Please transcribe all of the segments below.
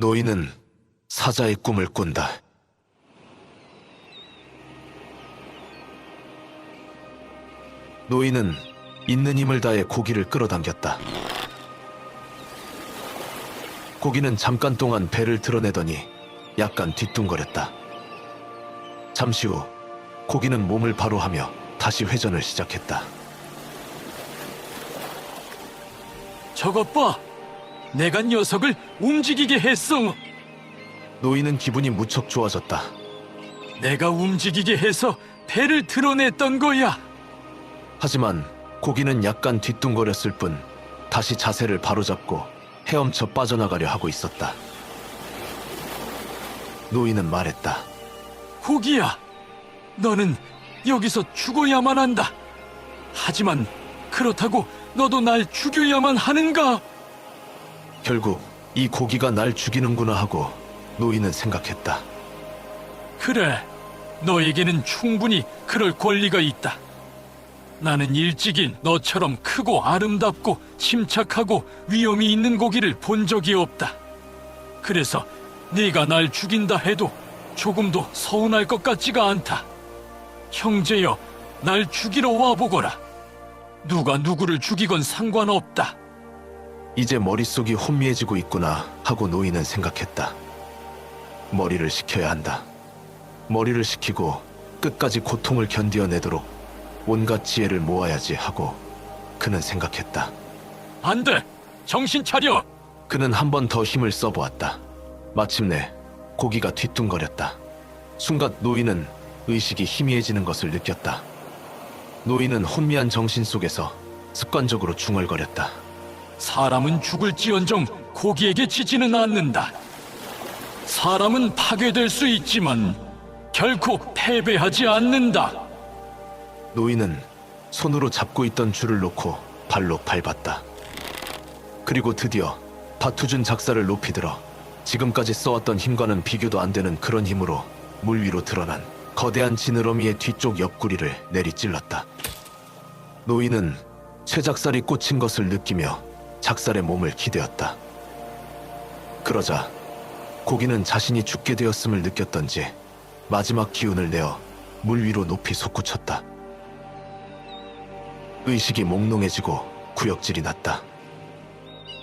노인은 사자의 꿈을 꾼다. 노인은 있는 힘을 다해 고기를 끌어당겼다. 고기는 잠깐 동안 배를 드러내더니 약간 뒤뚱거렸다. 잠시 후 고기는 몸을 바로 하며 다시 회전을 시작했다. 저것 봐. 내가 녀석을 움직이게 했어. 노인은 기분이 무척 좋아졌다. 내가 움직이게 해서 배를 드러냈던 거야. 하지만 고기는 약간 뒤뚱거렸을 뿐 다시 자세를 바로잡고 헤엄쳐 빠져나가려 하고 있었다. 노인은 말했다. 고기야. 너는 여기서 죽어야만 한다. 하지만 그렇다고 너도 날 죽여야만 하는가? 결국 이 고기가 날 죽이는구나 하고 노인은 생각했다. 그래. 너에게는 충분히 그럴 권리가 있다. 나는 일찍이 너처럼 크고 아름답고 침착하고 위험이 있는 고기를 본 적이 없다. 그래서 네가 날 죽인다 해도 조금도 서운할 것 같지가 않다. 형제여, 날 죽이러 와보거라. 누가 누구를 죽이건 상관없다. 이제 머릿속이 혼미해지고 있구나 하고 노인은 생각했다. 머리를 식혀야 한다. 머리를 식히고 끝까지 고통을 견디어내도록 온갖 지혜를 모아야지 하고 그는 생각했다. 안 돼! 정신 차려! 그는 한 번 더 힘을 써보았다. 마침내 고기가 뒤뚱거렸다. 순간 노인은 의식이 희미해지는 것을 느꼈다. 노인은 혼미한 정신 속에서 습관적으로 중얼거렸다. 사람은 죽을지언정 고기에게 지지는 않는다. 사람은 파괴될 수 있지만 결코 패배하지 않는다. 노인은 손으로 잡고 있던 줄을 놓고 발로 밟았다. 그리고 드디어 바투준 작사를 높이 들어 지금까지 써왔던 힘과는 비교도 안 되는 그런 힘으로 물 위로 드러난 거대한 지느러미의 뒤쪽 옆구리를 내리찔렀다. 노인은 쇠작살이 꽂힌 것을 느끼며 작살의 몸을 기대었다. 그러자 고기는 자신이 죽게 되었음을 느꼈던지 마지막 기운을 내어 물 위로 높이 솟구쳤다. 의식이 몽롱해지고 구역질이 났다.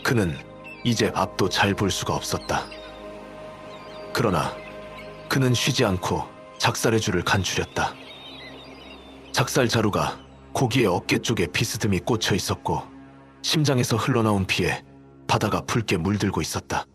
그는 이제 앞도 잘 볼 수가 없었다. 그러나 그는 쉬지 않고 작살의 줄을 간추렸다. 작살 자루가 고기의 어깨 쪽에 비스듬히 꽂혀 있었고 심장에서 흘러나온 피에 바다가 붉게 물들고 있었다.